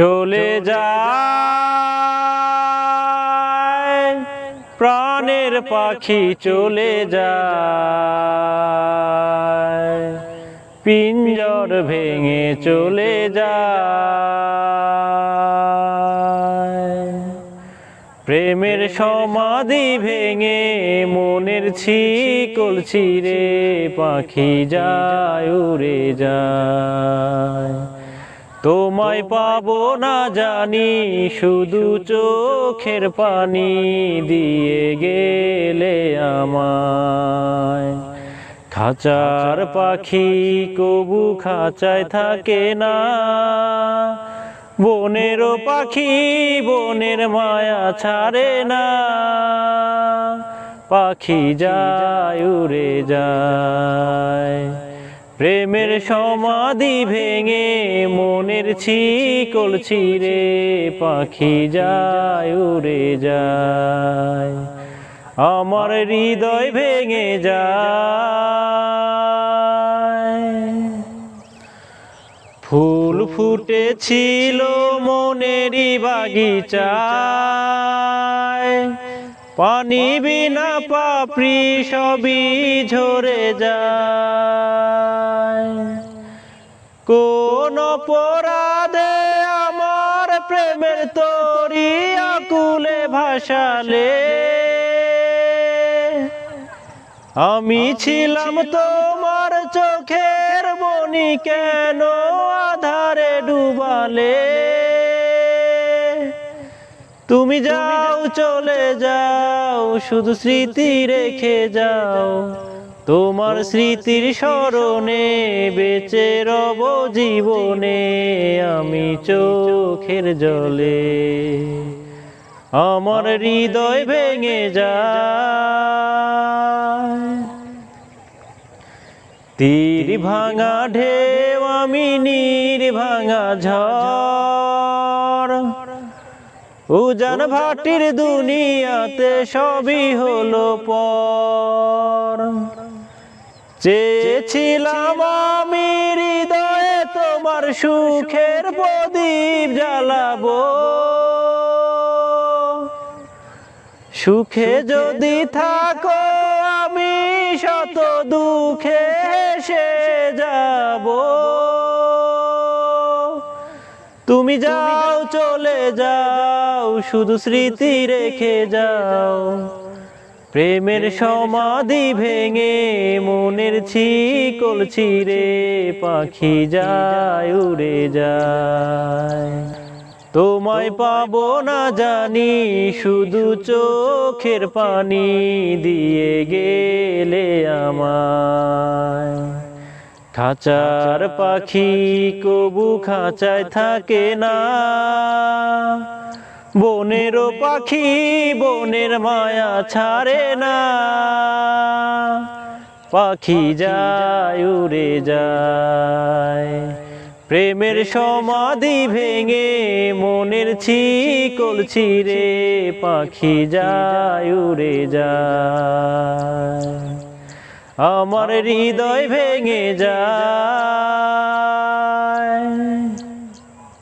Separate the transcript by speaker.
Speaker 1: চলে যায়। প্রাণের পাখি চলে যায়। পিঞ্জর ভেঙে চলে যায়। প্রেমের সমাধি ভেঙে মনের ছিকল ছিঁড়ে পাখি যায় উড়ে যায়। তোমায় পাবো না জানি শুধু চোখের পানি দিয়ে গেলে আমায়। খাঁচার পাখি কবু খাঁচায় থাকে না। বনেরও পাখি বনের মায়া ছাড়ে না। পাখি যায় উড়ে যায়। প্রেমের সমাধি ভেঙে মনের ছিকল ছিঁড়ে পাখি যায় উড়ে যায়। আমার হৃদয় ভেঙে যায়। ফুল ফুটেছিল মনেরই বাগিচায়। পানি বিনা পাপড়ি সবই ঝরে যায়। প্রেমের তরি আকুলে ভাসালে। আমি ছিলাম তোমার চোখের মনি কেন আধারে ডুবালে? তুমি যাও চলে যাও শুধু স্মৃতি রেখে যাও। তোমার স্মৃতির স্মরণে বেঁচে রব জীবনে আমি চোখের জলে আমার হৃদয় ভেঙে যায়। তীর ভাঙা ঢেউ আমি নীর ভাঙা ঝড়। উজান ভাটির দুনিয়াতে সবই হলো পর। চেয়েছিলাম আমি হৃদয়ে তোমার সুখের প্রদীপ জ্বালাবো। সুখে যদি থাকো আমি শত দুঃখে হেসে যাব। তুমি যাও চলে যাও শুধু স্মৃতি রেখে যাও। প্রেমের সমাধি ভেঙে মনের ছিকল ছিঁড়ে পাখি যায় উড়ে যায়। তোমায় পাবো না জানি শুধু চোখের পানি দিয়ে গেলে আমায়। খাঁচার পাখি কবু খাঁচায় থাকে না। বনেরও পাখি বনের মায়া ছাড়ে না। পাখি যায় উড়ে যায়। প্রেমের সমাধি ভেঙে মনের ছিকল ছিঁড়ে। পাখি যায় উড়ে যায়। আমার হৃদয় ভেঙে যায়।